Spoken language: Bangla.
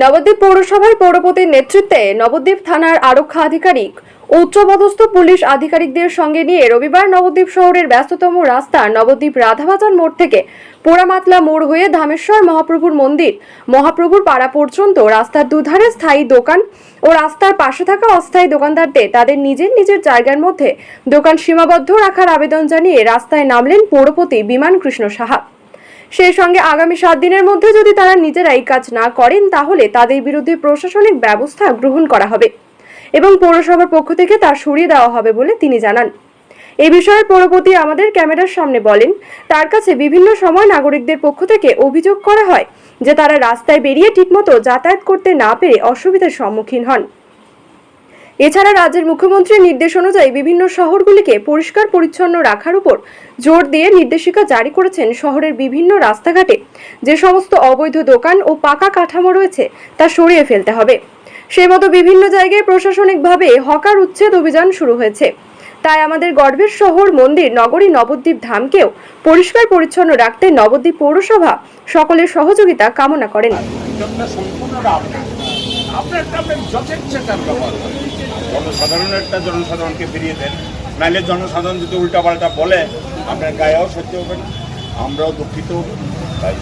নবদ্বীপ পৌরসভার পৌরপতির নেতৃত্বে নবদ্বীপ থানার আরক্ষা আধিকারিক, উচ্চপদস্থ পুলিশ আধিকারিকদের সঙ্গে নিয়ে রবিবার নবদ্বীপ শহরের ব্যস্ততম রাস্তা নবদ্বীপ রাধাবাজার মোড় থেকে পোড়ামাতলা মোড় হয়ে ধামেশ্বর মহাপ্রভুর মন্দির, মহাপ্রভুর পাড়া পর্যন্ত রাস্তার দুধারে স্থায়ী দোকান ও রাস্তার পাশে থাকা অস্থায়ী দোকানদারদের তাদের নিজের নিজের জায়গার মধ্যে দোকান সীমাবদ্ধ রাখার আবেদন জানিয়ে রাস্তায় নামলেন পৌরপতি বিমান কৃষ্ণ সাহা। সেই সঙ্গে আগামী সাত দিনের মধ্যে যদি তারা নিজেরা এই কাজ না করেন, তাহলে তাদের বিরুদ্ধে প্রশাসনিক ব্যবস্থা গ্রহণ করা হবে এবং পৌরসভার পক্ষ থেকে তা সরিয়ে দেওয়া হবে বলে তিনি জানান। এ বিষয়ে পৌরপতি আমাদের ক্যামেরার সামনে বলেন, তার কাছে বিভিন্ন সময় নাগরিকদের পক্ষ থেকে অভিযোগ করা হয় যে তারা রাস্তায় বেরিয়ে ঠিকমতো যাতায়াত করতে না পেরে অসুবিধার সম্মুখীন হন। এছাড়া রাজ্যের মুখ্যমন্ত্রীর নির্দেশ অনুযায়ী বিভিন্ন শহরগুলিকে পরিষ্কার পরিচ্ছন্ন রাখার উপর জোর দিয়ে নির্দেশিকা জারি করেছেন শহরের বিভিন্ন রাস্তাঘাটে। যে সমস্ত অবৈধ দোকান ও পাকা কাঠামো রয়েছে, তা সরিয়ে ফেলতে হবে। সেই মতো বিভিন্ন জায়গায় প্রশাসনিকভাবে হকার উচ্ছেদ অভিযান শুরু হয়েছে। তাই আমাদের গর্ভের শহর মন্দির নগরী নবদ্বীপ ধামকেও পরিষ্কার পরিচ্ছন্ন রাখতে নবদ্বীপ পৌরসভা সকলের সহযোগিতা কামনা করেন। আপনার আপনি যথেচ্ছাচার ব্যবহার করেন। জনসাধারণকে ফিরিয়ে দেন। নাইলে জনসাধারণ যদি উল্টাপাল্টা বলে, আপনার গায়েও সহ্য হবে আমরাও দুঃখিত। তাই